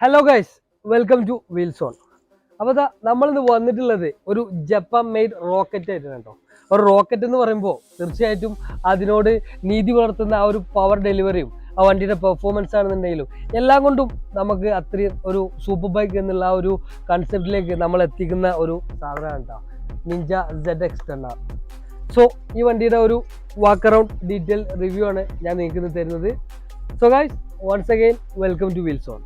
Hello guys welcome to Wheel Zone അപ്പോൾ നമ്മൾ നമ്മളിന്ന് വന്നിട്ടുള്ളത് ഒരു ജപ്പാൻ മെയ്ഡ് റോക്കറ്റ് ആയിട്ടാണ് കേട്ടോ. ഒരു റോക്കറ്റ് എന്ന് പറയുമ്പോൾ തീർച്ചയായിട്ടും അതിനോട് നീതി പുലർത്തുന്ന ആ ഒരു പവർ ഡെലിവറിയും ആ വണ്ടിയുടെ പെർഫോമൻസ് ആണെന്നുണ്ടെങ്കിലും എല്ലാം കൊണ്ടും നമുക്ക് അത്രയും ഒരു സൂപ്പർ ബൈക്ക് എന്നുള്ള ആ ഒരു കൺസെപ്റ്റിലേക്ക് നമ്മൾ എത്തിക്കുന്ന ഒരു സാധനമാണ് കേട്ടോ. നിഞ്ച സെഡ് എക്സ് സോ ഈ വണ്ടിയുടെ ഒരു വാക്ക് അറൗണ്ട് ഡീറ്റെയിൽ റിവ്യൂ ആണ് ഞാൻ നിങ്ങൾക്ക് തരുന്നത്. So guys once again welcome to Wheel Zone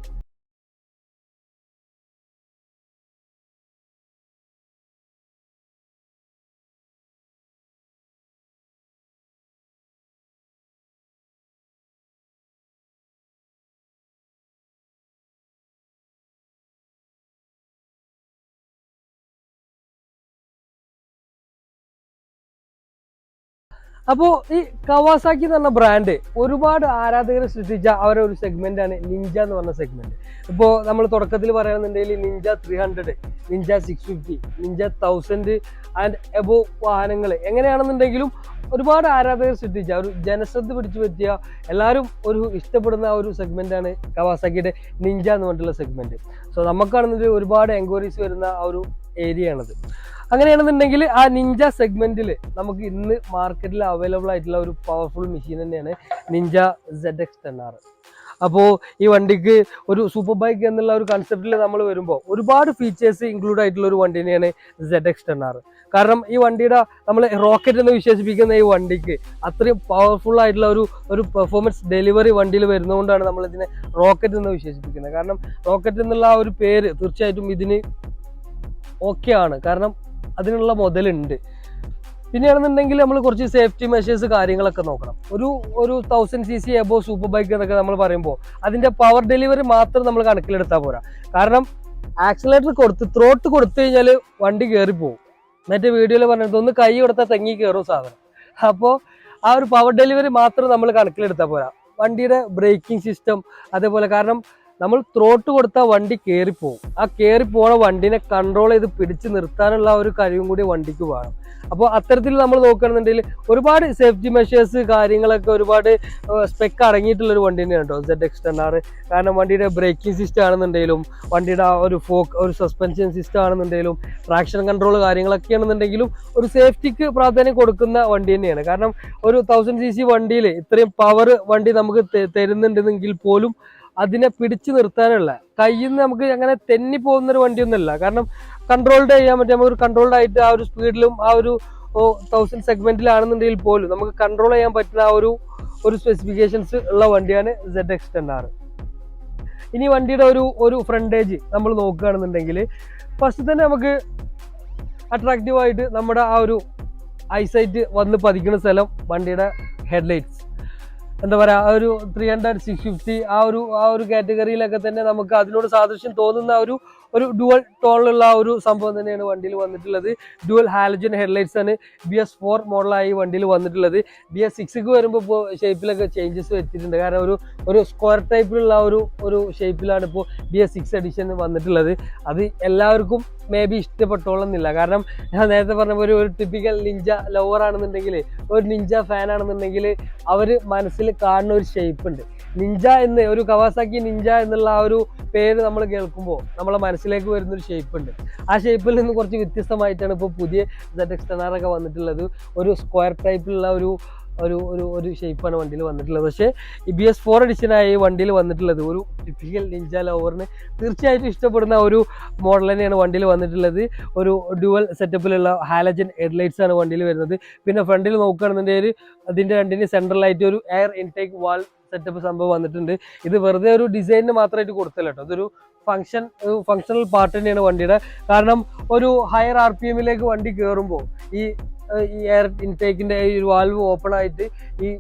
അപ്പോൾ ഈ കവാസാക്കി എന്ന് പറഞ്ഞ ബ്രാൻഡ് ഒരുപാട് ആരാധകരെ സൃഷ്ടിച്ച അവരുടെ ഒരു സെഗ്മെന്റ് ആണ് നിഞ്ച എന്ന് പറഞ്ഞ സെഗ്മെന്റ് ഇപ്പോൾ നമ്മൾ തുടക്കത്തിൽ പറയുന്നുണ്ടെങ്കിൽ Ninja three hundred Ninja six fifty Ninja thousand and above വാഹനങ്ങൾ എങ്ങനെയാണെന്നുണ്ടെങ്കിലും ഒരുപാട് ആരാധകർ സൃഷ്ടിച്ച ഒരു ജനശ്രദ്ധ പിടിച്ചു പറ്റിയ എല്ലാവരും ഒരു ഇഷ്ടപ്പെടുന്ന ഒരു സെഗ്മെന്റ് ആണ് കവാസാക്കിയുടെ നിഞ്ച എന്ന് പറഞ്ഞിട്ടുള്ള സെഗ്മെന്റ് സോ നമുക്കാണെന്നുണ്ടെങ്കിൽ ഒരുപാട് എൻക്വയറീസ് വരുന്ന ആ ഒരു ഏരിയ ആണത്. അങ്ങനെയാണെന്നുണ്ടെങ്കിൽ ആ നിഞ്ച സെഗ്മെന്റിൽ നമുക്ക് ഇന്ന് മാർക്കറ്റിൽ അവൈലബിൾ ആയിട്ടുള്ള ഒരു പവർഫുൾ മെഷീൻ തന്നെയാണ് Ninja Z X ten R അപ്പോൾ ഈ വണ്ടിക്ക് ഒരു സൂപ്പർ ബൈക്ക് എന്നുള്ള ഒരു കൺസെപ്റ്റിൽ നമ്മൾ വരുമ്പോൾ ഒരുപാട് ഫീച്ചേഴ്സ് ഇൻക്ലൂഡ് ആയിട്ടുള്ള ഒരു വണ്ടി തന്നെയാണ് സെഡ് എക്സ് ടെൻ ആർ കാരണം ഈ വണ്ടിയുടെ നമ്മൾ റോക്കറ്റ് എന്ന് വിശേഷിപ്പിക്കുന്ന ഈ വണ്ടിക്ക് അത്രയും പവർഫുൾ ആയിട്ടുള്ള ഒരു ഒരു പെർഫോമൻസ് ഡെലിവറി വണ്ടിയിൽ വരുന്നതുകൊണ്ടാണ് നമ്മൾ ഇതിനെ റോക്കറ്റ് എന്ന് വിശേഷിപ്പിക്കുന്നത്. കാരണം റോക്കറ്റ് എന്നുള്ള ആ ഒരു പേര് തീർച്ചയായിട്ടും ഇതിന് ഓക്കെ ആണ്. കാരണം അതിനുള്ള മുതലുണ്ട്. പിന്നെയാണെന്നുണ്ടെങ്കിൽ നമ്മൾ കുറച്ച് സേഫ്റ്റി മെഷേഴ്സ് കാര്യങ്ങളൊക്കെ നോക്കണം. ഒരു ഒരു thousand C C above super bike എന്നൊക്കെ നമ്മൾ പറയുമ്പോൾ അതിന്റെ പവർ ഡെലിവറി മാത്രം നമ്മൾ കണക്കിലെടുത്താൽ പോരാ. കാരണം ആക്സിലേറ്റർ കൊടുത്ത് ത്രോട്ട് കൊടുത്തു കഴിഞ്ഞാൽ വണ്ടി കയറി പോകും മറ്റേ വീഡിയോയിൽ പറഞ്ഞത് ഒന്ന് കൈ കൊടുത്താൽ തെങ്ങി കയറും സാധനം. അപ്പോൾ ആ ഒരു പവർ ഡെലിവറി മാത്രം നമ്മൾ കണക്കിലെടുത്താൽ പോരാ. വണ്ടിയുടെ ബ്രേക്കിംഗ് സിസ്റ്റം അതേപോലെ കാരണം നമ്മൾ ത്രോട്ട് കൊടുത്താൽ വണ്ടി കയറിപ്പോവും ആ കയറി പോണ വണ്ടിനെ കൺട്രോൾ ചെയ്ത് പിടിച്ച് നിർത്താനുള്ള ഒരു കഴിവും കൂടി വണ്ടിക്ക് വേണം. അപ്പോൾ അത്തരത്തിൽ നമ്മൾ നോക്കുകയാണെന്നുണ്ടെങ്കിൽ ഒരുപാട് സേഫ്റ്റി മെഷേഴ്സ് കാര്യങ്ങളൊക്കെ ഒരുപാട് സ്പെക്ക് അടങ്ങിയിട്ടുള്ള ഒരു വണ്ടി തന്നെയാണ് കേട്ടോ സെഡ് എക്സ്റ്റൻ കാരണം വണ്ടിയുടെ ബ്രേക്കിംഗ് സിസ്റ്റം ആണെന്നുണ്ടെങ്കിലും വണ്ടിയുടെ ആ ഒരു ഫോക്ക് ഒരു സസ്പെൻഷൻ സിസ്റ്റം ആണെന്നുണ്ടെങ്കിലും ട്രാക്ഷൻ കൺട്രോൾ കാര്യങ്ങളൊക്കെ ആണെന്നുണ്ടെങ്കിലും ഒരു സേഫ്റ്റിക്ക് പ്രാധാന്യം കൊടുക്കുന്ന വണ്ടി തന്നെയാണ്. കാരണം ഒരു തൗസൻഡ് സി സി വണ്ടിയിൽ ഇത്രയും പവർ വണ്ടി നമുക്ക് തരുന്നുണ്ടെങ്കിൽ പോലും അതിനെ പിടിച്ചു നിർത്താനുള്ള. കയ്യിൽ നിന്ന് നമുക്ക് അങ്ങനെ തെന്നി പോകുന്ന ഒരു വണ്ടിയൊന്നുമല്ല. കാരണം കൺട്രോൾഡ് ചെയ്യാൻ പറ്റും നമുക്ക് കൺട്രോൾഡ് ആയിട്ട് ആ ഒരു സ്പീഡിലും ആ ഒരു തൗസൻഡ് സെഗ്മെന്റിലാണെന്നുണ്ടെങ്കിൽ പോലും നമുക്ക് കൺട്രോൾ ചെയ്യാൻ പറ്റുന്ന ആ ഒരു ഒരു സ്പെസിഫിക്കേഷൻസ് ഉള്ള വണ്ടിയാണ് സെഡ് എക്സ് ടെൻ ആർ ഇനി വണ്ടിയുടെ ഒരു ഒരു ഫ്രണ്ടേജ് നമ്മൾ നോക്കുകയാണെന്നുണ്ടെങ്കിൽ ഫസ്റ്റ് തന്നെ നമുക്ക് അട്രാക്റ്റീവായിട്ട് നമ്മുടെ ആ ഒരു ഐസൈറ്റ് വന്ന് പതിക്കുന്ന സ്ഥലം വണ്ടിയുടെ ഹെഡ്ലൈറ്റ്സ് എന്താ പറയുക ആ ഒരു ത്രീ ഹൺഡ്രഡ് സിക്സ് ഫിഫ്റ്റി ആ ഒരു ആ ഒരു കാറ്റഗറിയിലൊക്കെ തന്നെ നമുക്ക് അതിനോട് സാദൃശ്യം തോന്നുന്ന ഒരു ഒരു ഡുവൽ ടോളിലുള്ള ഒരു സംഭവം തന്നെയാണ് വണ്ടിയിൽ വന്നിട്ടുള്ളത്. ഡുവൽ ഹാലജൻ ഹെഡ്ലൈറ്റ്സ് ആണ് ബി എസ് ഫോർ മോഡലായി വണ്ടിയിൽ വന്നിട്ടുള്ളത്. ബി എസ് സിക്സിക്ക് വരുമ്പോൾ ഇപ്പോൾ ഷേപ്പിലൊക്കെ ചേഞ്ചസ് വെച്ചിട്ടുണ്ട് കാരണം ഒരു ഒരു സ്ക്വയർ ടൈപ്പിലുള്ള ഒരു ഒരു ഷേപ്പിലാണ് ഇപ്പോൾ ബി എസ് സിക്സ് എഡിഷൻ വന്നിട്ടുള്ളത്. അത് എല്ലാവർക്കും മേ ബി ഇഷ്ടപ്പെട്ടോളന്നില്ല. കാരണം ഞാൻ നേരത്തെ പറഞ്ഞ പോലെ ഒരു ടിപ്പിക്കൽ നിഞ്ച ലവർ ആണെന്നുണ്ടെങ്കിൽ ഒരു നിഞ്ച ഫാൻ ആണെന്നുണ്ടെങ്കിൽ അവർ മനസ്സിൽ കാണുന്ന ഒരു ഷേപ്പ് ഉണ്ട്. നിഞ്ച എന്ന് ഒരു കവാസാക്കി നിഞ്ച എന്നുള്ള ആ ഒരു പേര് നമ്മൾ കേൾക്കുമ്പോൾ നമ്മളെ മനസ്സിലേക്ക് വരുന്ന ഒരു ഷേപ്പ് ഉണ്ട്. ആ ഷേപ്പിൽ നിന്ന് കുറച്ച് വ്യത്യസ്തമായിട്ടാണ് ഇപ്പോൾ പുതിയ സെറ്റ് എക്സ്റ്റനാറൊക്കെ വന്നിട്ടുള്ളത്. ഒരു സ്ക്വയർ ടൈപ്പിലുള്ള ഒരു ഒരു ഒരു ഒരു ഷേപ്പാണ് വണ്ടിയിൽ വന്നിട്ടുള്ളത്. പക്ഷേ ഈ ബി എസ് ഫോർ എഡിഷനായ വണ്ടിയിൽ വന്നിട്ടുള്ളത് ഒരു ടിപ്പിക്കൽ നിഞ്ച ലവറിന് തീർച്ചയായിട്ടും ഇഷ്ടപ്പെടുന്ന ഒരു മോഡൽ തന്നെയാണ് വണ്ടിയിൽ വന്നിട്ടുള്ളത്. ഒരു ഡ്യുവൽ സെറ്റപ്പിലുള്ള ഹാലജൻ ഹെഡ്ലൈറ്റ്സ് ആണ് വണ്ടിയിൽ വരുന്നത്. പിന്നെ ഫ്രണ്ടിൽ നോക്കുകയാണെന്നുണ്ടെങ്കിൽ അതിന്റെ രണ്ടിന് സെൻട്രലായിട്ട് ഒരു എയർ ഇൻടേക്ക് വാൾ സെറ്റപ്പ് സംഭവം വന്നിട്ടുണ്ട്. ഇത് വെറുതെ ഒരു ഡിസൈനിന് മാത്രമായിട്ട് കൊടുത്തില്ല കേട്ടോ. അതൊരു ഫങ്ഷൻ ഫങ്ഷണൽ പാർട്ട് തന്നെയാണ് വണ്ടിയുടെ. കാരണം ഒരു ഹയർ ആർ പി എമ്മിലേക്ക് വണ്ടി കയറുമ്പോൾ ഈ ഈ എയർ ഇൻടേക്കിന്റെ ഈ വാൽവ് ഓപ്പൺ ആയിട്ട് ഈ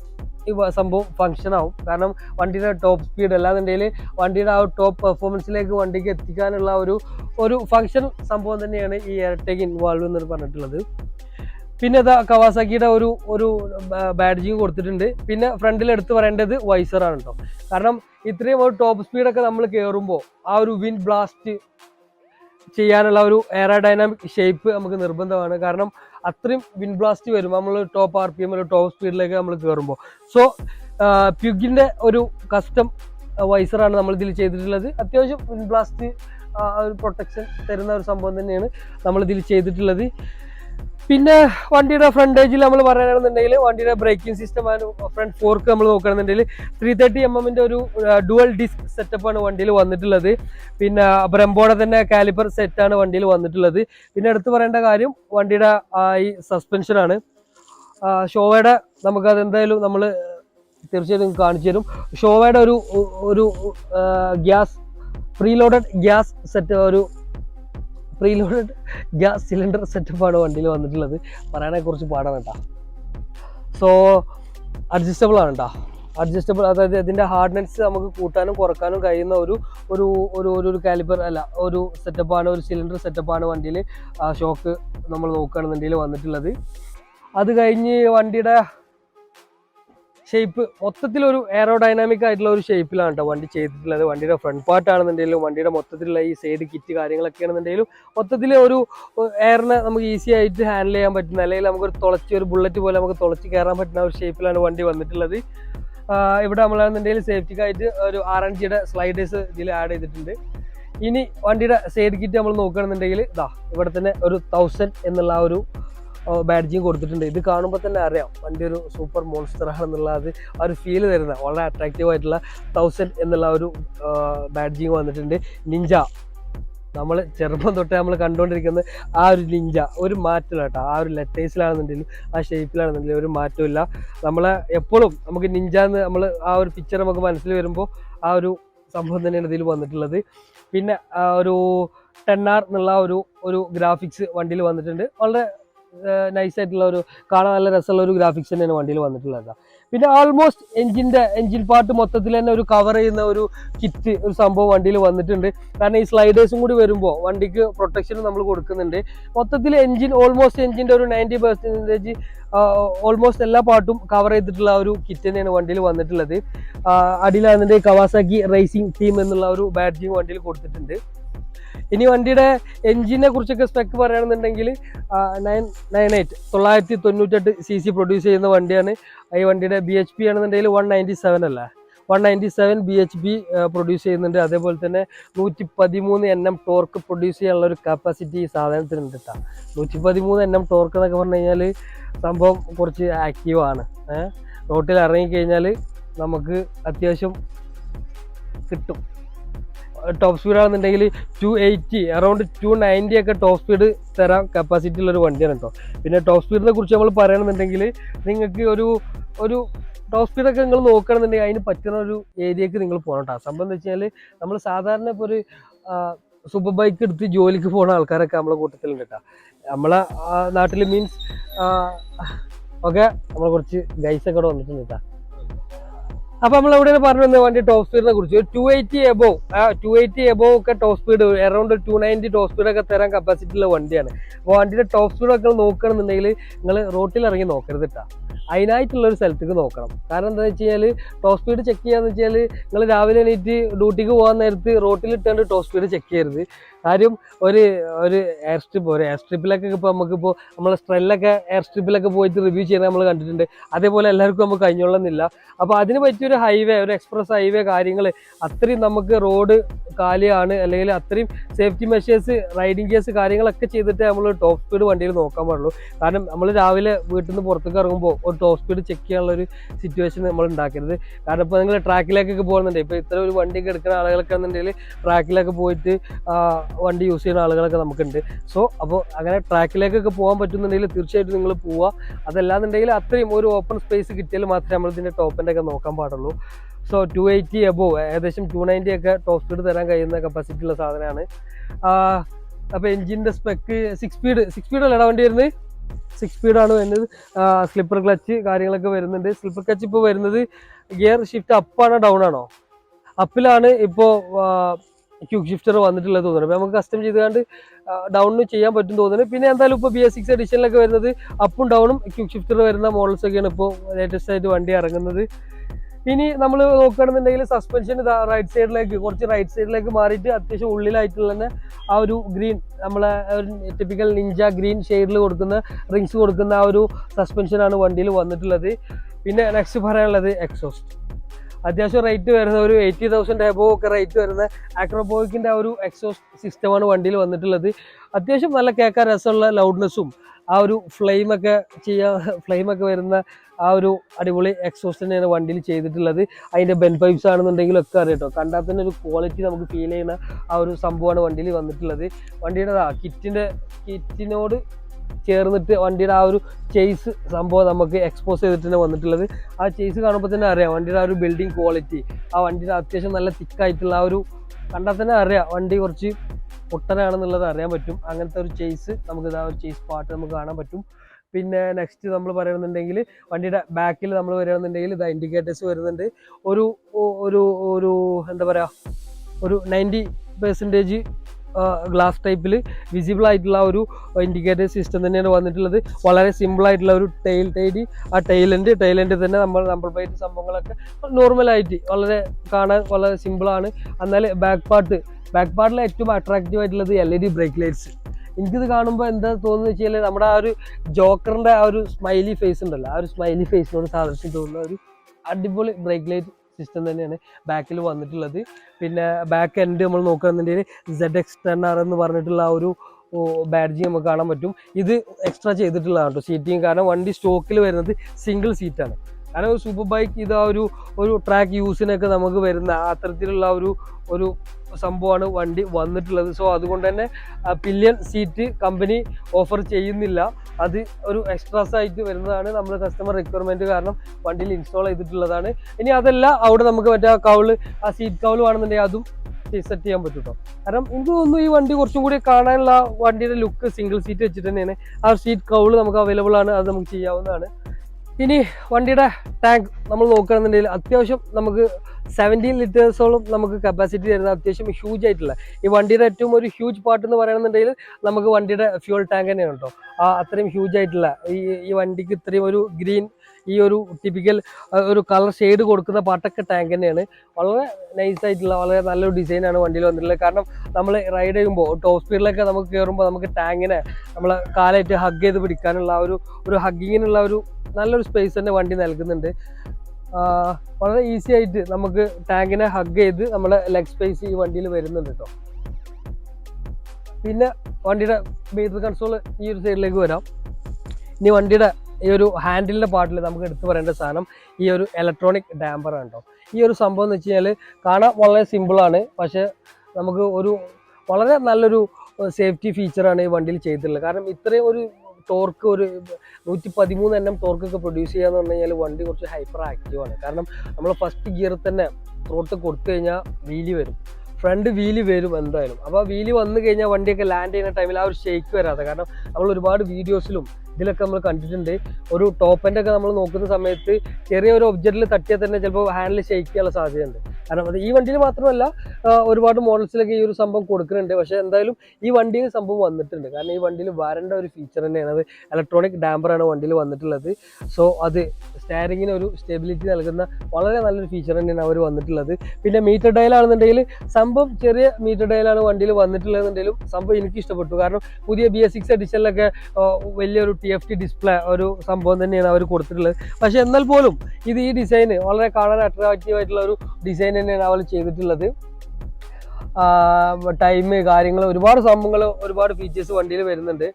ഈ സംഭവം ഫങ്ഷൻ ആവും. കാരണം വണ്ടിയുടെ ടോപ്പ് സ്പീഡ് അല്ലാന്നുണ്ടെങ്കിൽ വണ്ടിയുടെ ആ ടോപ്പ് പെർഫോമൻസിലേക്ക് വണ്ടിക്ക് എത്തിക്കാനുള്ള ഒരു ഒരു ഫങ്ഷൻ സംഭവം തന്നെയാണ് ഈ എയർടേക്ക് ഇൻവാൾവ് എന്ന് പറഞ്ഞിട്ടുള്ളത്. പിന്നെ ഇതാ കവാസാക്കിയുടെ ഒരു ഒരു ബാഡ്ജിങ് കൊടുത്തിട്ടുണ്ട്. പിന്നെ ഫ്രണ്ടിൽ എടുത്ത് പറയേണ്ടത് വൈസറാണ് കേട്ടോ കാരണം ഇത്രയും ഒരു ടോപ്പ് സ്പീഡൊക്കെ നമ്മൾ കയറുമ്പോൾ ആ ഒരു വിൻ ബ്ലാസ്റ്റ് ചെയ്യാനുള്ള ഒരു എയറോഡൈനാമിക് ഷേപ്പ് നമുക്ക് നിർബന്ധമാണ്. കാരണം അത്രയും വിൻ ബ്ലാസ്റ്റ് വരും നമ്മൾ top R P M top സ്പീഡിലേക്ക് നമ്മൾ കയറുമ്പോൾ സോ പ്യുഗിന്റെ ഒരു കസ്റ്റം വൈസറാണ് നമ്മൾ ഇതിൽ ചെയ്തിട്ടുള്ളത്. അത്യാവശ്യം വിൻ ബ്ലാസ്റ്റ് ഒരു പ്രൊട്ടക്ഷൻ തരുന്ന ഒരു സംഭവം തന്നെയാണ് നമ്മൾ ഇതിൽ ചെയ്തിട്ടുള്ളത്. പിന്നെ വണ്ടിയുടെ ഫ്രണ്ട് ഏജിൽ നമ്മൾ പറയുകയാണെന്നുണ്ടെങ്കിൽ വണ്ടിയുടെ ബ്രേക്കിംഗ് സിസ്റ്റം ആണ്. ഫ്രണ്ട് ഫോർക്ക് നമ്മൾ നോക്കുകയാണെന്നുണ്ടെങ്കിൽ ത്രീ തേർട്ടി എം എമ്മിന്റെ ഒരു ഡുവൽ ഡിസ്ക് സെറ്റപ്പാണ് വണ്ടിയിൽ വന്നിട്ടുള്ളത്. പിന്നെ ബ്രംബോടെ തന്നെ കാലിപ്പർ സെറ്റാണ് വണ്ടിയിൽ വന്നിട്ടുള്ളത്. പിന്നെ എടുത്തു പറയേണ്ട കാര്യം വണ്ടിയുടെ ഈ സസ്പെൻഷനാണ് ഷോവയുടെ നമുക്കത് എന്തായാലും നമ്മൾ തീർച്ചയായിട്ടും കാണിച്ചു തരും. ഷോവയുടെ ഒരു ഒരു ഗ്യാസ് പ്രീലോഡഡ് ഗ്യാസ് സെറ്റ് ഒരു പ്രീലോഡഡ് ഗ്യാസ് സിലിണ്ടർ സെറ്റപ്പാണ് വണ്ടിയിൽ വന്നിട്ടുള്ളത്. പറയാനെ കുറിച്ച് പാടാണ് കേട്ടോ. സോ അഡ്ജസ്റ്റബിൾ ആണ് കേട്ടോ അഡ്ജസ്റ്റബിൾ അതായത് ഇതിന്റെ ഹാർഡ്നെസ് നമുക്ക് കൂട്ടാനും കുറക്കാനും കഴിയുന്ന ഒരു ഒരു ഒരു ഒരു ഒരു കാലിബർ അല്ല ഒരു സെറ്റപ്പാണ് ഒരു സിലിണ്ടർ സെറ്റപ്പാണ് വണ്ടിയിൽ ഷോക്ക് നമ്മൾ നോക്കുകയാണെന്നുണ്ടെങ്കിൽ വന്നിട്ടുള്ളത്. അത് കഴിഞ്ഞ് വണ്ടിയുടെ ഷേപ്പ് മൊത്തത്തിൽ മൊത്തത്തിലൊരു എയറോഡൈനാമിക് ആയിട്ടുള്ള ഒരു ഷേപ്പിലാണ് കേട്ടോ വണ്ടി ചെയ്തിട്ടുള്ളത്. വണ്ടിയുടെ ഫ്രണ്ട് പാർട്ട് ആണെന്നുണ്ടെങ്കിലും വണ്ടിയുടെ മൊത്തത്തിലുള്ള ഈ സൈഡ് കിറ്റ് കാര്യങ്ങളൊക്കെ ആണെന്നുണ്ടെങ്കിലും മൊത്തത്തിൽ ഒരു എയറിനെ നമുക്ക് ഈസി ആയിട്ട് ഹാൻഡിൽ ചെയ്യാൻ പറ്റുന്ന അല്ലെങ്കിൽ നമുക്കൊരു തുളച്ച് ഒരു ബുള്ളറ്റ് പോലെ നമുക്ക് തുളച്ച് കയറാൻ പറ്റുന്ന ഒരു ഷേപ്പിലാണ് വണ്ടി വന്നിട്ടുള്ളത്. ഇവിടെ നമ്മളാണെന്നുണ്ടെങ്കിൽ സേഫ്റ്റിക്കായിട്ട് ഒരു ആർ എൻ ജിയുടെ സ്ലൈഡേഴ്സ് ഇതിൽ ആഡ് ചെയ്തിട്ടുണ്ട്. ഇനി വണ്ടിയുടെ സൈഡ് കിറ്റ് നമ്മൾ നോക്കുകയാണെന്നുണ്ടെങ്കിൽ ഇതാ ഇവിടെ തന്നെ ഒരു തൗസൻഡ് എന്നുള്ള ഒരു ബാഡ്ജിങ് കൊടുത്തിട്ടുണ്ട്. ഇത് കാണുമ്പോൾ തന്നെ അറിയാം വണ്ടി ഒരു സൂപ്പർ മോൺസ്റ്റർ ആണെന്നുള്ള അത് ആ ഒരു ഫീൽ തരുന്ന വളരെ അട്രാക്റ്റീവ് ആയിട്ടുള്ള തൗസൻഡ് എന്നുള്ള ഒരു ബാഡ്ജിങ് വന്നിട്ടുണ്ട്. നിഞ്ച നമ്മൾ ചെറുപ്പം തൊട്ട് നമ്മൾ കണ്ടുകൊണ്ടിരിക്കുന്ന ആ ഒരു നിഞ്ച ഒരു മാറ്റമില്ല കേട്ടോ. ആ ഒരു ലെറ്റേഴ്സിലാണെന്നുണ്ടെങ്കിലും ആ ഷേപ്പിലാണെന്നുണ്ടെങ്കിലും ഒരു മാറ്റമില്ല. നമ്മളെ എപ്പോഴും നമുക്ക് നിഞ്ച എന്ന് നമ്മൾ ആ ഒരു പിക്ചർ നമുക്ക് മനസ്സിൽ വരുമ്പോൾ ആ ഒരു സംഭവം തന്നെയാണ് ഇതിൽ വന്നിട്ടുള്ളത്. പിന്നെ ഒരു ടെൻ ആർ എന്നുള്ള ഒരു ഒരു ഗ്രാഫിക്സ് വണ്ടിയിൽ വന്നിട്ടുണ്ട്. വളരെ നൈസ് ആയിട്ടുള്ള ഒരു കാണാൻ നല്ല രസമുള്ള ഒരു ഗ്രാഫിക്സ് തന്നെയാണ് വണ്ടിയിൽ വന്നിട്ടുള്ളത്. പിന്നെ ആൾമോസ്റ്റ് എഞ്ചിന്റെ എഞ്ചിൻ പാർട്ട് മൊത്തത്തിൽ തന്നെ ഒരു കവർ ചെയ്യുന്ന ഒരു കിറ്റ് ഒരു സംഭവം വണ്ടിയിൽ വന്നിട്ടുണ്ട്. കാരണം ഈ സ്ലൈഡേഴ്സും കൂടി വരുമ്പോൾ വണ്ടിക്ക് പ്രൊട്ടക്ഷൻ നമ്മൾ കൊടുക്കുന്നുണ്ട്. മൊത്തത്തിൽ എഞ്ചിൻ ഓൾമോസ്റ്റ് എഞ്ചിന്റെ ഒരു നയന്റി പെർസെന്റേജ് ഓൾമോസ്റ്റ് എല്ലാ പാർട്ടും കവർ ചെയ്തിട്ടുള്ള ഒരു കിറ്റ് തന്നെയാണ് വണ്ടിയിൽ വന്നിട്ടുള്ളത്. അടിയിലാകുന്നുണ്ട് കവാസാക്കി റേസിംഗ് ടീം എന്നുള്ള ഒരു ബാഡ്ജിങ് വണ്ടിയിൽ കൊടുത്തിട്ടുണ്ട്. ഇനി വണ്ടിയുടെ എഞ്ചിനെ കുറിച്ചൊക്കെ സ്പെക്ക് പറയുകയാണെന്നുണ്ടെങ്കിൽ നയൻ നയൻ എയ്റ്റ് തൊള്ളായിരത്തി തൊണ്ണൂറ്റെട്ട് സി സി പ്രൊഡ്യൂസ് ചെയ്യുന്ന വണ്ടിയാണ്. ഈ വണ്ടിയുടെ ബി എച്ച് പി ആണെന്നുണ്ടെങ്കിൽ വൺ നയന്റി സെവൻ അല്ലേ? One ninety seven B H P produce ചെയ്യുന്നുണ്ട്. അതേപോലെ തന്നെ നൂറ്റി പതിമൂന്ന് എൻ എം ടോർക്ക് പ്രൊഡ്യൂസ് ചെയ്യാനുള്ള ഒരു കപ്പാസിറ്റി ഈ സാധനത്തിനുണ്ട് കേട്ടോ നൂറ്റി പതിമൂന്ന് എൻ എം ടോർക്ക് എന്നൊക്കെ പറഞ്ഞു കഴിഞ്ഞാൽ സംഭവം കുറച്ച് ആക്റ്റീവാണ് റോട്ടിൽ ഇറങ്ങിക്കഴിഞ്ഞാൽ നമുക്ക് അത്യാവശ്യം കിട്ടും. ടോപ്പ് സ്പീഡ് ആണെന്നുണ്ടെങ്കിൽ two eighty around two ninety ഒക്കെ ടോപ്പ് സ്പീഡ് തരാൻ കപ്പാസിറ്റി ഉള്ളൊരു വണ്ടിയാണ് കേട്ടോ പിന്നെ ടോപ്പ് സ്പീഡിനെ കുറിച്ച് നമ്മൾ പറയണമെന്നുണ്ടെങ്കിൽ നിങ്ങൾക്ക് ഒരു ഒരു ടോപ്പ് സ്പീഡൊക്കെ നിങ്ങൾ നോക്കുകയാണെന്നുണ്ടെങ്കിൽ അതിന് പറ്റുന്ന ഒരു ഏരിയക്ക് നിങ്ങൾ പോകണം കേട്ടോ സംഭവം എന്ന് വെച്ചാൽ നമ്മൾ സാധാരണ ഇപ്പോൾ ഒരു സൂപ്പർ ബൈക്ക് എടുത്ത് ജോലിക്ക് പോകുന്ന ആൾക്കാരൊക്കെ നമ്മളെ കൂട്ടത്തിലുണ്ട് കേട്ടോ നമ്മളെ നാട്ടിൽ മീൻസ് ഒക്കെ നമ്മളെ കുറച്ച് ഗൈസൊക്കെ ഇവിടെ വന്നിട്ടുണ്ട് കേട്ടോ അപ്പൊ നമ്മൾ എവിടെയാണ് പറഞ്ഞു വന്നത് വണ്ടി ടോപ്പ് സ്പീഡിനെ കുറിച്ച്? ടു എയ്റ്റി എബോ ആ ടു എയ്റ്റി എബോ ഒക്കെ top speed around two ninety top സ്പീഡൊക്കെ തരാൻ കപ്പാസിറ്റി ഉള്ള വണ്ടിയാണ്. അപ്പോൾ വണ്ടിയുടെ ടോപ്പ് സ്പീഡൊക്കെ നോക്കണമെന്നുണ്ടെങ്കിൽ നിങ്ങൾ റോട്ടിൽ ഇറങ്ങി നോക്കരുത് കേട്ടോ അതിനായിട്ടുള്ള ഒരു സ്ഥലത്തേക്ക് നോക്കണം. കാരണം എന്താ വെച്ച് കഴിഞ്ഞാൽ ടോപ്പ് സ്പീഡ് ചെക്ക് ചെയ്യാന്ന് വെച്ചാൽ നിങ്ങൾ രാവിലെ എണീറ്റ് ഡ്യൂട്ടിക്ക് പോകാൻ നേരത്ത് റോട്ടിൽ ഇട്ടുകൊണ്ട് ടോപ്പ് സ്പീഡ് ചെക്ക് ചെയ്യരുത്. കാര്യം ഒരു ഒരു എയർ സ്ട്രിപ്പ് ഒരു എയർ സ്ട്രിപ്പിലൊക്കെ ഇപ്പോൾ നമുക്കിപ്പോൾ നമ്മളെ സ്ട്രെല്ലൊക്കെ എയർ സ്ട്രിപ്പിലൊക്കെ പോയിട്ട് റിവ്യൂ ചെയ്യുന്നത് നമ്മൾ കണ്ടിട്ടുണ്ട്. അതേപോലെ എല്ലാവർക്കും നമുക്ക് കഴിഞ്ഞോളുന്നില്ല. അപ്പോൾ അതിന് പറ്റിയൊരു ഹൈവേ ഒരു എക്സ്പ്രസ് ഹൈവേ കാര്യങ്ങൾ അത്രയും നമുക്ക് റോഡ് കാലിയാണ് അല്ലെങ്കിൽ അത്രയും സേഫ്റ്റി മെഷേഴ്സ് റൈഡിങ് കേസ് കാര്യങ്ങളൊക്കെ ചെയ്തിട്ട് നമ്മൾ ടോപ്പ് സ്പീഡ് വണ്ടിയിൽ നോക്കാൻ പാടുള്ളൂ. കാരണം നമ്മൾ രാവിലെ വീട്ടിൽ നിന്ന് പുറത്തേക്ക് ഇറങ്ങുമ്പോൾ ഒരു ടോപ്പ് സ്പീഡ് ചെക്ക് ചെയ്യാനുള്ള ഒരു സിറ്റുവേഷൻ നമ്മൾ ഉണ്ടാക്കരുത്. കാരണം ഇപ്പോൾ നിങ്ങൾ ട്രാക്കിലേക്കൊക്കെ പോകുന്നുണ്ട്. ഇപ്പോൾ ഇത്ര ഒരു വണ്ടിയൊക്കെ എടുക്കുന്ന ആളുകളൊക്കെ എന്നുണ്ടെങ്കിൽ ട്രാക്കിലൊക്കെ പോയിട്ട് വണ്ടി യൂസ് ചെയ്യുന്ന ആളുകളൊക്കെ നമുക്കുണ്ട്. സോ അപ്പോൾ അങ്ങനെ ട്രാക്കിലേക്കൊക്കെ പോകാൻ പറ്റുന്നുണ്ടെങ്കിൽ തീർച്ചയായിട്ടും നിങ്ങൾ പോവുക. അതല്ലാന്നുണ്ടെങ്കിൽ അത്രയും ഒരു ഓപ്പൺ സ്പേസ് കിട്ടിയാൽ മാത്രമേ നമ്മൾ ഇതിന്റെ ടോപ്പിന്റെ ഒക്കെ നോക്കാൻ പാടുള്ളൂ. സോ ടു എയ്റ്റി എബോ ഏകദേശം ടു നയന്റി ഒക്കെ ടോപ്പ് സ്പീഡ് തരാൻ കഴിയുന്ന കപ്പാസിറ്റിയുള്ള സാധനമാണ്. അപ്പോൾ എഞ്ചിന്റെ spec six speed six speed അല്ലടാ വണ്ടി വരുന്നത്? സിക്സ് സ്പീഡാണ് വരുന്നത്. സ്ലിപ്പർ ക്ലച്ച് കാര്യങ്ങളൊക്കെ വരുന്നുണ്ട്. സ്ലിപ്പർ ക്ലച്ച് ഇപ്പോൾ വരുന്നത് ഗിയർ ഷിഫ്റ്റ് അപ്പാണോ ഡൗൺ ആണോ? അപ്പിലാണ് ഇപ്പോൾ ക്യൂക്ക് ഷിഫ്റ്റർ വന്നിട്ടുള്ളത് തോന്നുന്നത് അപ്പോൾ നമുക്ക് കസ്റ്റം ചെയ്തുകൊണ്ട് ഡൗണിന് ചെയ്യാൻ പറ്റും തോന്നുന്നത് പിന്നെ എന്തായാലും ഇപ്പോൾ ബി എസ് സിക്സ് എഡിഷനിലൊക്കെ വരുന്നത് അപ്പും ഡൗണും ക്യൂക്ക് ഷിഫ്റ്റർ വരുന്ന മോഡൽസൊക്കെയാണ് ഇപ്പോൾ ലേറ്റസ്റ്റ് ആയിട്ട് വണ്ടി ഇറങ്ങുന്നത്. ഇനി നമ്മൾ നോക്കുകയാണെന്നുണ്ടെങ്കിൽ സസ്പെൻഷൻ റൈറ്റ് സൈഡിലേക്ക് കുറച്ച് റൈറ്റ് സൈഡിലേക്ക് മാറിയിട്ട് അത്യാവശ്യം ഉള്ളിലായിട്ടുള്ള തന്നെ ആ ഒരു ഗ്രീൻ നമ്മളെ ഒരു ടിപ്പിക്കൽ നിഞ്ച ഗ്രീൻ ഷെയ്ഡിൽ കൊടുക്കുന്ന റിങ്സ് കൊടുക്കുന്ന ആ ഒരു സസ്പെൻഷനാണ് വണ്ടിയിൽ വന്നിട്ടുള്ളത്. പിന്നെ നെക്സ്റ്റ് പറയാനുള്ളത് എക്സോസ്റ്റ് അത്യാവശ്യം റേറ്റ് വരുന്ന ഒരു എയ്റ്റി തൗസൻഡ് എബോ ഒക്കെ റേറ്റ് വരുന്ന ആക്രോബോയ്ക്കിന്റെ ആ ഒരു എക്സോസ്റ്റ് സിസ്റ്റമാണ് വണ്ടിയിൽ വന്നിട്ടുള്ളത്. അത്യാവശ്യം നല്ല കേൾക്കാൻ രസമുള്ള ലൗഡ്നെസ്സും ആ ഒരു ഫ്ലെയിമൊക്കെ ചെയ്യാൻ ഫ്ലെയിമൊക്കെ വരുന്ന ആ ഒരു അടിപൊളി എക്സോസ്റ്റ് തന്നെയാണ് വണ്ടിയിൽ ചെയ്തിട്ടുള്ളത്. അതിന്റെ ബെൻ പൈപ്സ് ആണെന്നുണ്ടെങ്കിലും ഒക്കെ അറിയട്ടോ കണ്ടാൽ തന്നെ ഒരു ക്വാളിറ്റി നമുക്ക് ഫീൽ ചെയ്യുന്ന ആ ഒരു സംഭവമാണ് വണ്ടിയിൽ വന്നിട്ടുള്ളത്. വണ്ടിയുടെ കിറ്റിന്റെ കിറ്റിനോട് ചേർന്നിട്ട് വണ്ടിയുടെ ആ ഒരു ചേസ് സംഭവം നമുക്ക് എക്സ്പോസ് ചെയ്തിട്ട് തന്നെ വന്നിട്ടുള്ളത്. ആ ചേസ് കാണുമ്പോൾ തന്നെ അറിയാം വണ്ടിയുടെ ആ ഒരു ബിൽഡിംഗ് ക്വാളിറ്റി ആ വണ്ടിയുടെ അത്യാവശ്യം നല്ല തിക്കായിട്ടുള്ള ആ ഒരു കണ്ടാൽ തന്നെ അറിയാം വണ്ടി കുറച്ച് പൊട്ടനാണെന്നുള്ളത് അറിയാൻ പറ്റും. അങ്ങനത്തെ ഒരു ചേസ് നമുക്ക് ഇതാ ഒരു ചേസ് പാട്ട് നമുക്ക് കാണാൻ പറ്റും. പിന്നെ നെക്സ്റ്റ് നമ്മൾ പറയുന്നുണ്ടെങ്കിൽ വണ്ടിയുടെ ബാക്കിൽ നമ്മൾ വരികയാണെന്നുണ്ടെങ്കിൽ ഇതാ ഇൻഡിക്കേറ്റേഴ്സ് വരുന്നുണ്ട്. ഒരു ഒരു ഒരു എന്താ പറയുക ഒരു നയന്റി പെർസെന്റേജ് ഗ്ലാസ് ടൈപ്പിൽ വിസിബിൾ ആയിട്ടുള്ള ഒരു ഇൻഡിക്കേറ്റർ സിസ്റ്റം തന്നെയാണ് വന്നിട്ടുള്ളത്. വളരെ സിമ്പിൾ ആയിട്ടുള്ള ഒരു ടൈൽ ടൈഡി ആ ടൈലൻഡ് ടൈലൻഡ് തന്നെ നമ്മൾ നമ്പർ പ്ലേറ്റ് സംഭവങ്ങളൊക്കെ നോർമലായിട്ട് വളരെ കാണാൻ വളരെ സിമ്പിളാണ് എന്നാൽ ബാക്ക് പാർട്ട് ബാക്ക് പാർട്ടിൽ ഏറ്റവും അട്രാക്റ്റീവ് ആയിട്ടുള്ളത് L E D brake lights എനിക്കിത് കാണുമ്പോൾ എന്താ തോന്നുന്നത് കഴിഞ്ഞാൽ നമ്മുടെ ആ ഒരു ജോക്കറിന്റെ ആ ഒരു സ്മൈലി ഫേസ് ഉണ്ടല്ലോ ആ ഒരു സ്മൈലി ഫേസിനോട് സാദൃശ്യം തോന്നുന്ന ഒരു അടിപൊളി ബ്രേക്ക് ലൈറ്റ് സിസ്റ്റം തന്നെയാണ് ബാക്കിൽ വന്നിട്ടുള്ളത്. പിന്നെ ബാക്ക് എൻഡ് നമ്മൾ നോക്കുകയാണെന്നുണ്ടെങ്കിൽ സെഡ് എക്സ് ടെൻ ആർ എന്ന് പറഞ്ഞിട്ടുള്ള ആ ഒരു ബാഡ്ജി നമുക്ക് കാണാൻ പറ്റും. ഇത് എക്സ്ട്രാ ചെയ്തിട്ടുള്ളതാണ് കേട്ടോ. സീറ്റിങ് കാരണം വണ്ടി സ്റ്റോക്കിൽ വരുന്നത് സിംഗിൾ സീറ്റാണ് കാരണം സൂപ്പർ ബൈക്ക് ഇതാ ഒരു ഒരു ട്രാക്ക് യൂസിനൊക്കെ നമുക്ക് വരുന്ന അത്തരത്തിലുള്ള ഒരു ഒരു സംഭവമാണ് വണ്ടി വന്നിട്ടുള്ളത്. സോ അതുകൊണ്ട് തന്നെ പില്യൺ സീറ്റ് കമ്പനി ഓഫർ ചെയ്യുന്നില്ല. അത് ഒരു എക്സ്ട്രാസ് ആയിട്ട് വരുന്നതാണ് നമ്മൾ കസ്റ്റമർ റിക്വയർമെന്റ് കാരണം വണ്ടിയിൽ ഇൻസ്റ്റാൾ ചെയ്തിട്ടുള്ളതാണ്. ഇനി അതല്ല അവിടെ നമുക്ക് മറ്റേ ആ കൗൾ ആ സീറ്റ് കൗൾ വേണമെന്നുണ്ടെങ്കിൽ അതും സെറ്റ് ചെയ്യാൻ പറ്റും കാരണം എനിക്ക് തോന്നുന്നു ഈ വണ്ടി കുറച്ചും കൂടി കാണാനുള്ള വണ്ടിയുടെ ലുക്ക് സിംഗിൾ സീറ്റ് വെച്ചിട്ട് തന്നെയാണ്. ആ സീറ്റ് കൗൾ നമുക്ക് അവൈലബിൾ ആണ് അത് നമുക്ക് ചെയ്യാവുന്നതാണ്. ഇനി വണ്ടിയുടെ ടാങ്ക് നമ്മൾ നോക്കുകയാണെന്നുണ്ടെങ്കിൽ അത്യാവശ്യം നമുക്ക് സെവന്റീൻ ലിറ്റേഴ്സോളം നമുക്ക് കപ്പാസിറ്റി തരുന്ന അത്യാവശ്യം ഹ്യൂജ് ആയിട്ടുള്ള ഈ വണ്ടിയുടെ ഏറ്റവും ഒരു ഹ്യൂജ് പാർട്ട് എന്ന് പറയുന്നുണ്ടെങ്കിൽ നമുക്ക് വണ്ടിയുടെ ഫ്യൂൾ ടാങ്ക് തന്നെയാണ് കേട്ടോ. ആ അത്രയും ഹ്യൂജ് ആയിട്ടുള്ള ഈ ഈ വണ്ടിക്ക് ഇത്രയും ഒരു ഗ്രീൻ ഈ ഒരു ടിപ്പിക്കൽ ഒരു കളർ ഷെയ്ഡ് കൊടുക്കുന്ന പാട്ടൊക്കെ ടാങ്ക് തന്നെയാണ്. വളരെ നൈസ് ആയിട്ടുള്ള വളരെ നല്ലൊരു ഡിസൈനാണ് വണ്ടിയിൽ വന്നിട്ടുള്ളത്. കാരണം നമ്മൾ റൈഡ് ചെയ്യുമ്പോൾ ടോപ്പ് സ്പീഡിലൊക്കെ നമുക്ക് കയറുമ്പോൾ നമുക്ക് ടാങ്കിനെ നമ്മൾ കാലായിട്ട് ഹഗ് ചെയ്ത് പിടിക്കാനുള്ള ഒരു ഒരു ഹഗ്ഗിങ്ങിനുള്ള ഒരു നല്ലൊരു സ്പേസ് തന്നെ വണ്ടി നൽകുന്നുണ്ട്. വളരെ ഈസി ആയിട്ട് നമുക്ക് ടാങ്കിനെ ഹഗ് ചെയ്ത് നമ്മുടെ ലെഗ് സ്പേസ് ഈ വണ്ടിയിൽ വരുന്നുണ്ട് കേട്ടോ പിന്നെ വണ്ടിയുടെ മീറ്റർ കൺസോൾ ഈ ഒരു സൈഡിലേക്ക് വരാം. ഇനി വണ്ടിയുടെ ഈ ഒരു ഹാൻഡിലിന്റെ പാർട്ടിൽ നമുക്ക് എടുത്തു പറയേണ്ട സാധനം ഈ ഒരു ഇലക്ട്രോണിക് ഡാമ്പർ ആണ് കേട്ടോ ഈ ഒരു സംഭവം എന്ന് വെച്ച് കഴിഞ്ഞാൽ കാണാൻ വളരെ സിമ്പിളാണ് പക്ഷേ നമുക്ക് ഒരു വളരെ നല്ലൊരു സേഫ്റ്റി ഫീച്ചറാണ് ഈ വണ്ടിയിൽ ചെയ്തിട്ടുള്ളത്. കാരണം ഇത്രയും ഒരു ടോർക്ക് ഒരു നൂറ്റി പതിമൂന്ന് എണ്ണം ടോർക്കൊക്കെ പ്രൊഡ്യൂസ് ചെയ്യാന്ന് പറഞ്ഞു കഴിഞ്ഞാൽ വണ്ടി കുറച്ച് ഹൈപ്പർ ആക്റ്റീവാണ് കാരണം നമ്മൾ ഫസ്റ്റ് ഗിയർ തന്നെ ത്രോട്ട് കൊടുത്തു കഴിഞ്ഞാൽ വീലി വരും. ഫ്രണ്ട് വീലി വരും എന്തായാലും. അപ്പോൾ വീലി വന്നു കഴിഞ്ഞാൽ വണ്ടിയൊക്കെ ലാൻഡ് ചെയ്യുന്ന ടൈമിൽ ആ ഒരു ഷേക്ക് വരാതെ കാരണം നമ്മൾ ഒരുപാട് വീഡിയോസിലും ഇതിലൊക്കെ നമ്മൾ കണ്ടിട്ടുണ്ട്. ഒരു ടോപ്പ് എന്റെ ഒക്കെ നമ്മൾ നോക്കുന്ന സമയത്ത് ചെറിയ ഒരു ഒബ്ജക്റ്റിൽ തട്ടിയാൽ തന്നെ ചിലപ്പോൾ ഹാൻഡിൽ ഷേക്ക് ചെയ്യാനുള്ള സാധ്യതയുണ്ട്. കാരണം അത് ഈ വണ്ടിയിൽ മാത്രമല്ല ഒരുപാട് മോഡൽസിലൊക്കെ ഈ ഒരു സംഭവം കൊടുക്കുന്നുണ്ട്. പക്ഷേ എന്തായാലും ഈ വണ്ടിയിൽ സംഭവം വന്നിട്ടുണ്ട്. കാരണം ഈ വണ്ടിയിൽ വരേണ്ട ഒരു ഫീച്ചർ തന്നെയാണ്. അത് ഇലക്ട്രോണിക് ഡാമ്പറാണ് വണ്ടിയിൽ വന്നിട്ടുള്ളത്. സോ അത് സ്റ്റാരിങ്ങിന് ഒരു സ്റ്റെബിലിറ്റി നൽകുന്ന വളരെ നല്ലൊരു ഫീച്ചർ തന്നെയാണ് അവർ വന്നിട്ടുള്ളത്. പിന്നെ മീറ്റർ ഡയലാണെന്നുണ്ടെങ്കിൽ സംഭവം ചെറിയ മീറ്റർ ഡയലാണ് വണ്ടിയിൽ വന്നിട്ടുള്ളതെന്നുണ്ടെങ്കിലും സംഭവം എനിക്ക് ഇഷ്ടപ്പെട്ടു. കാരണം പുതിയ ബി എസ് സിക്സ് എഡിഷനിലൊക്കെ വലിയൊരു ടി എഫ് ടി ഡിസ്പ്ലേ ഒരു സംഭവം തന്നെയാണ് അവർ കൊടുത്തിട്ടുള്ളത്. പക്ഷെ എന്നാൽ പോലും ഇത് ഈ ഡിസൈന് വളരെ കാണാൻ അട്രാക്റ്റീവ് ആയിട്ടുള്ള ഒരു ഡിസൈൻ തന്നെയാണ് അവർ ചെയ്തിട്ടുള്ളത്. ടൈം കാര്യങ്ങൾ ഒരുപാട് സംഭവങ്ങൾ ഒരുപാട് ഫീച്ചേഴ്സ് വണ്ടിയിൽ വരുന്നുണ്ട്.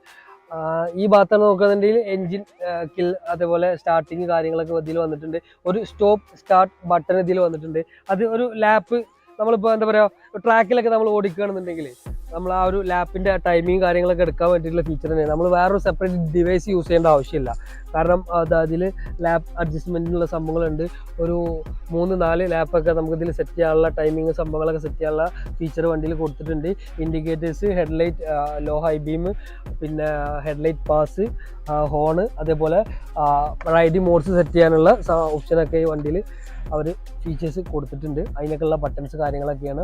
ഈ ഭാഗത്താണ് നോക്കുകയാണെന്നുണ്ടെങ്കിൽ എൻജിൻ കിൽ അതേപോലെ സ്റ്റാർട്ടിങ് കാര്യങ്ങളൊക്കെ ഇതിൽ വന്നിട്ടുണ്ട്. ഒരു സ്റ്റോപ്പ് സ്റ്റാർട്ട് ബട്ടൺ ഇതിൽ വന്നിട്ടുണ്ട്. അത് ഒരു ലാപ്പ് നമ്മളിപ്പോൾ എന്താ പറയുക ട്രാക്കിലൊക്കെ നമ്മൾ ഓടിക്കുകയാണെന്നുണ്ടെങ്കിൽ നമ്മൾ ആ ഒരു ലാപ്പിന്റെ ടൈമിങ് കാര്യങ്ങളൊക്കെ എടുക്കാൻ വേണ്ടിയിട്ടുള്ള ഫീച്ചർ തന്നെ നമ്മൾ വേറൊരു സെപ്പറേറ്റ് ഡിവൈസ് യൂസ് ചെയ്യേണ്ട ആവശ്യമില്ല. കാരണം അത് അതിൽ ലാപ്പ് അഡ്ജസ്റ്റ്മെന്റിനുള്ള സംഭവങ്ങളുണ്ട്. ഒരു മൂന്ന് നാല് ലാപ്പൊക്കെ നമുക്ക് ഇതിൽ സെറ്റ് ചെയ്യാനുള്ള ടൈമിങ് സംഭവങ്ങളൊക്കെ സെറ്റ് ചെയ്യാനുള്ള ഫീച്ചർ വണ്ടിയിൽ കൊടുത്തിട്ടുണ്ട്. Indicators headlight low high beam പിന്നെ ഹെഡ്ലൈറ്റ് പാസ് ഹോണ് അതേപോലെ റൈഡിങ് മോഡ്സ് സെറ്റ് ചെയ്യാനുള്ള ഓപ്ഷനൊക്കെ ഈ വണ്ടിയിൽ അവർ ഫീച്ചേഴ്സ് കൊടുത്തിട്ടുണ്ട്. അതിനൊക്കെയുള്ള ബട്ടൺസ് കാര്യങ്ങളൊക്കെയാണ്.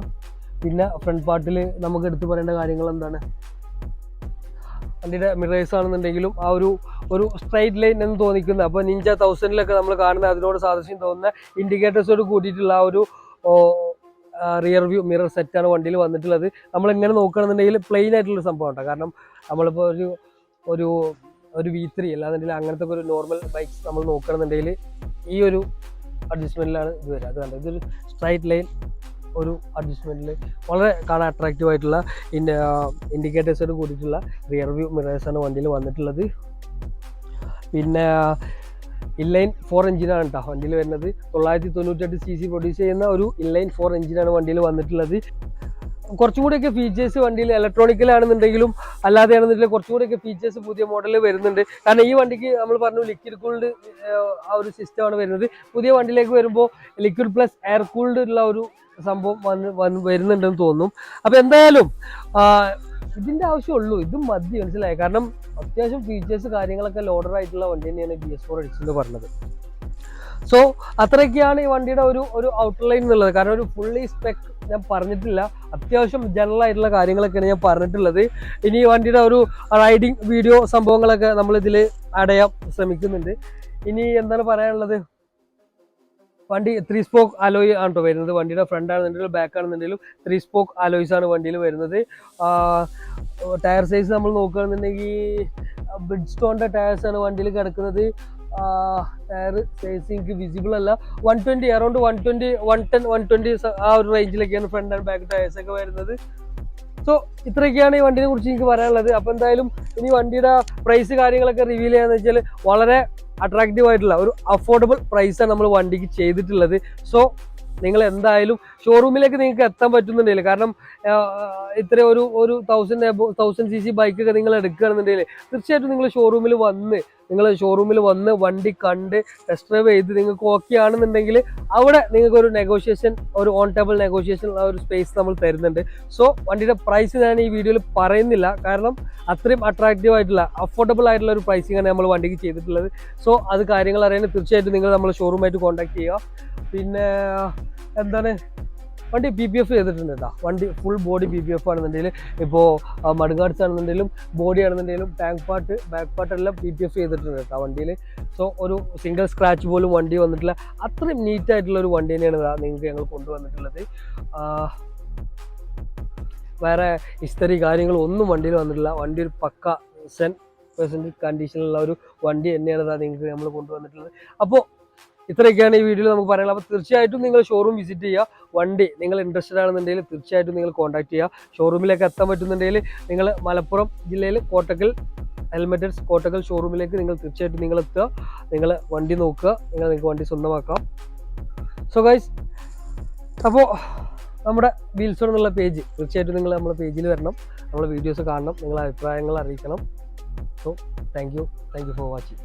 പിന്നെ ഫ്രണ്ട് പാർട്ടിൽ നമുക്ക് എടുത്തു പറയേണ്ട കാര്യങ്ങൾ എന്താണ്? വണ്ടിയുടെ മിറേഴ്സ് ആണെന്നുണ്ടെങ്കിലും ആ ഒരു ഒരു സ്ട്രൈറ്റ് ലൈൻ എന്ന് തോന്നിക്കുന്നത്. അപ്പോൾ നിഞ്ച തൗസൻഡിലൊക്കെ നമ്മൾ കാണുന്ന അതിനോട് സാദൃശ്യം തോന്നുന്ന ഇൻഡിക്കേറ്റേഴ്സോട് കൂട്ടിയിട്ടുള്ള ആ ഒരു റിയർ വ്യൂ മിറർ സെറ്റാണ് വണ്ടിയിൽ വന്നിട്ടുള്ളത്. നമ്മൾ എങ്ങനെ നോക്കുകയാണെന്നുണ്ടെങ്കിൽ പ്ലെയിൻ ആയിട്ടുള്ള സംഭവം കേട്ടോ. കാരണം നമ്മളിപ്പോൾ ഒരു ഒരു ഒരു വി ത്രീ അല്ലാന്നുണ്ടെങ്കിൽ അങ്ങനത്തെ ഒരു നോർമൽ ബൈക്സ് നമ്മൾ നോക്കുകയാണെന്നുണ്ടെങ്കിൽ ഈ ഒരു അഡ്ജസ്റ്റ്മെന്റിലാണ് ഇത് വരിക. അത് കണ്ടത് ഇതൊരു സ്ട്രൈറ്റ് ലൈൻ ഒരു അഡ്ജസ്റ്റ്മെന്റിൽ വളരെ കാണാൻ അട്രാക്റ്റീവ് ആയിട്ടുള്ള ഇൻഡിക്കേറ്റേഴ്സോട് കൂടിയിട്ടുള്ള റിയർ വ്യൂ മിറേഴ്സാണ് വണ്ടിയിൽ വന്നിട്ടുള്ളത്. പിന്നെ ഇൻലൈൻ ഫോർ എഞ്ചിനാണ് കേട്ടോ വണ്ടിയിൽ വരുന്നത്. തൊള്ളായിരത്തി തൊണ്ണൂറ്റെട്ട് സി സി പ്രൊഡ്യൂസ് ചെയ്യുന്ന ഒരു ഇൻലൈൻ ഫോർ എഞ്ചിനാണ് വണ്ടിയിൽ വന്നിട്ടുള്ളത്. കുറച്ചും കൂടിയൊക്കെ ഫീച്ചേഴ്സ് വണ്ടിയിൽ ഇലക്ട്രോണിക്കലാണെന്നുണ്ടെങ്കിലും അല്ലാതെയാണെന്നുണ്ടെങ്കിൽ കുറച്ചും കൂടിയൊക്കെ ഫീച്ചേഴ്സ് പുതിയ മോഡലിൽ വരുന്നുണ്ട്. കാരണം ഈ വണ്ടിക്ക് നമ്മൾ പറഞ്ഞു ലിക്വിഡ് കൂൾഡ് ആ ഒരു സിസ്റ്റമാണ് വരുന്നത്. പുതിയ വണ്ടിയിലേക്ക് വരുമ്പോൾ ലിക്വിഡ് പ്ലസ് എയർ കൂൾഡ് ഉള്ള ഒരു സംഭവം വന്ന് വന്ന് വരുന്നുണ്ടെന്ന് തോന്നും. അപ്പോൾ എന്തായാലും ഇതിന്റെ ആവശ്യമുള്ളൂ. ഇത് മതി മനസ്സിലായി? കാരണം അത്യാവശ്യം ഫീച്ചേഴ്സ് കാര്യങ്ങളൊക്കെ ലോഡർ ആയിട്ടുള്ള വണ്ടി തന്നെയാണ് ബി എസ് ഫോർ അടിച്ചെന്ന് പറഞ്ഞത്. സോ അത്രയൊക്കെയാണ് ഈ വണ്ടിയുടെ ഒരു ഒരു ഔട്ട്ലൈൻ എന്നുള്ളത്. കാരണം ഒരു ഫുള്ളി സ്പെക് ഞാൻ പറഞ്ഞിട്ടില്ല. അത്യാവശ്യം ജനറൽ ആയിട്ടുള്ള കാര്യങ്ങളൊക്കെയാണ് ഞാൻ പറഞ്ഞിട്ടുള്ളത്. ഇനി ഈ വണ്ടിയുടെ ഒരു റൈഡിങ് വീഡിയോ സംഭവങ്ങളൊക്കെ നമ്മൾ ഇതിൽ അടയാൻ ശ്രമിക്കുന്നുണ്ട്. ഇനി എന്താണ് പറയാനുള്ളത്? വണ്ടി ത്രീ സ്പോക്ക് അലോയ് ആണ് കേട്ടോ വരുന്നത്. വണ്ടിയുടെ ഫ്രണ്ട് ആണെന്നുണ്ടെങ്കിലും ബാക്ക് ആണെന്നുണ്ടെങ്കിലും ത്രീ സ്പോക്ക് അലോയ്സ് ആണ് വണ്ടിയിൽ വരുന്നത്. ടയർ സൈസ് നമ്മൾ നോക്കുകയാണെന്നുണ്ടെങ്കിൽ ബ്രിഡ് സ്റ്റോണിന്റെ ടയർസ് ആണ് വണ്ടിയിൽ കിടക്കുന്നത്. ടയർ സൈസ് എനിക്ക് വിസിബിൾ അല്ല. One twenty around one twenty one ten one twenty ആ ഒരു റേഞ്ചിലൊക്കെയാണ് ഫ്രണ്ട് ആൻഡ് ബാക്ക് ടയർസ് ഒക്കെ വരുന്നത്. സോ ഇത്രയൊക്കെയാണ് ഈ വണ്ടിനെ കുറിച്ച് എനിക്ക് പറയാനുള്ളത്. അപ്പോൾ എന്തായാലും ഇനി വണ്ടിയുടെ പ്രൈസ് കാര്യങ്ങളൊക്കെ റിവീൽ ചെയ്യാന്ന് വെച്ചാൽ വളരെ അട്രാക്റ്റീവ് ആയിട്ടുള്ള ഒരു അഫോർഡബിൾ പ്രൈസാണ് നമ്മൾ വണ്ടിക്ക് ചെയ്തിട്ടുള്ളത്. സോ നിങ്ങൾ എന്തായാലും ഷോറൂമിലേക്ക് നിങ്ങൾക്ക് എത്താൻ പറ്റുന്നുണ്ടെങ്കിൽ കാരണം ഇത്ര ഒരു ഒരു തൗസൻഡ് തൗസൻഡ് സി സി ബൈക്കൊക്കെ നിങ്ങൾ എടുക്കുകയാണെന്നുണ്ടെങ്കിൽ തീർച്ചയായിട്ടും നിങ്ങൾ ഷോറൂമിൽ വന്ന് നിങ്ങൾ ഷോറൂമിൽ വന്ന് വണ്ടി കണ്ട് ടെസ്റ്റ് ഡ്രൈവ് ചെയ്ത് നിങ്ങൾക്ക് ഓക്കെ ആണെന്നുണ്ടെങ്കിൽ അവിടെ നിങ്ങൾക്ക് ഒരു നെഗോഷിയേഷൻ ഒരു ഓൺ ടേബിൾ നെഗോഷിയേഷൻ ഉള്ള ഒരു സ്പേസ് നമ്മൾ തരുന്നുണ്ട്. സോ വണ്ടിയുടെ പ്രൈസ് ഞാൻ ഈ വീഡിയോയിൽ പറയുന്നില്ല. കാരണം അത്രയും അട്രാക്റ്റീവ് ആയിട്ടുള്ള അഫോർഡബിൾ ആയിട്ടുള്ള ഒരു പ്രൈസിംഗ് ആണ് നമ്മൾ വണ്ടിക്ക് ചെയ്തിട്ടുള്ളത്. സോ അത് കാര്യങ്ങൾ അറിയാൻ തീർച്ചയായിട്ടും നിങ്ങൾ നമ്മൾ ഷോറൂമായിട്ട് കോൺടാക്ട് ചെയ്യുക. പിന്നെ എന്താണ്? വണ്ടി പി പി എഫ് ചെയ്തിട്ടുണ്ട് കേട്ടോ വണ്ടി full body P P F ആണെന്നുണ്ടെങ്കിൽ ഇപ്പോൾ മഡ്ഗാർഡ്സ് ആണെന്നുണ്ടെങ്കിലും ബോഡി ആണെന്നുണ്ടെങ്കിലും ടാങ്ക് പാർട്ട് ബാക്ക് പാർട്ട് എല്ലാം പി പി എഫ് ചെയ്തിട്ടുണ്ട് കേട്ടോ വണ്ടിയിൽ സോ ഒരു സിംഗിൾ സ്ക്രാച്ച് പോലും വണ്ടി വന്നിട്ടില്ല. അത്രയും നീറ്റ് ആയിട്ടുള്ള ഒരു വണ്ടി തന്നെയാണ് നിങ്ങൾക്ക് ഞങ്ങൾ കൊണ്ടുവന്നിട്ടുള്ളത്. വേറെ ഇസ്തരി കാര്യങ്ങളൊന്നും വണ്ടിയിൽ വന്നിട്ടില്ല. വണ്ടി ഒരു പക്ക സെൻ പെർസെന്റ് കണ്ടീഷനിലുള്ള ഒരു വണ്ടി തന്നെയാണ് നിങ്ങൾക്ക് നമ്മൾ കൊണ്ടുവന്നിട്ടുള്ളത്. അപ്പോൾ ഇത്രയൊക്കെയാണ് ഈ വീഡിയോയിൽ നമുക്ക് പറയാനുള്ളത്. അപ്പോൾ തീർച്ചയായിട്ടും നിങ്ങൾ ഷോറൂം വിസിറ്റ് ചെയ്യുക. വണ്ടി നിങ്ങൾ ഇൻട്രസ്റ്റഡ് ആണെന്നുണ്ടെങ്കിൽ തീർച്ചയായിട്ടും നിങ്ങൾ കോൺടാക്ട് ചെയ്യുക. ഷോറൂമിലേക്ക് എത്താൻ പറ്റുന്നുണ്ടെങ്കിൽ നിങ്ങൾ മലപ്പുറം ജില്ലയിൽ കോട്ടക്കൽ ഹെൽമെറ്റഡ്സ് കോട്ടക്കൽ ഷോറൂമിലേക്ക് നിങ്ങൾ തീർച്ചയായിട്ടും നിങ്ങൾ എത്തുക. നിങ്ങൾ വണ്ടി നോക്കുക. നിങ്ങൾ നിങ്ങൾക്ക് വണ്ടി സ്വന്തമാക്കാം. സോ ഗൈസ് അപ്പോൾ നമ്മുടെ വീൽസോൺ എന്നുള്ള പേജ് തീർച്ചയായിട്ടും നിങ്ങൾ നമ്മുടെ പേജിൽ വരണം. നമ്മളെ വീഡിയോസ് കാണണം. നിങ്ങളെ അഭിപ്രായങ്ങൾ അറിയിക്കണം. So thank you for watching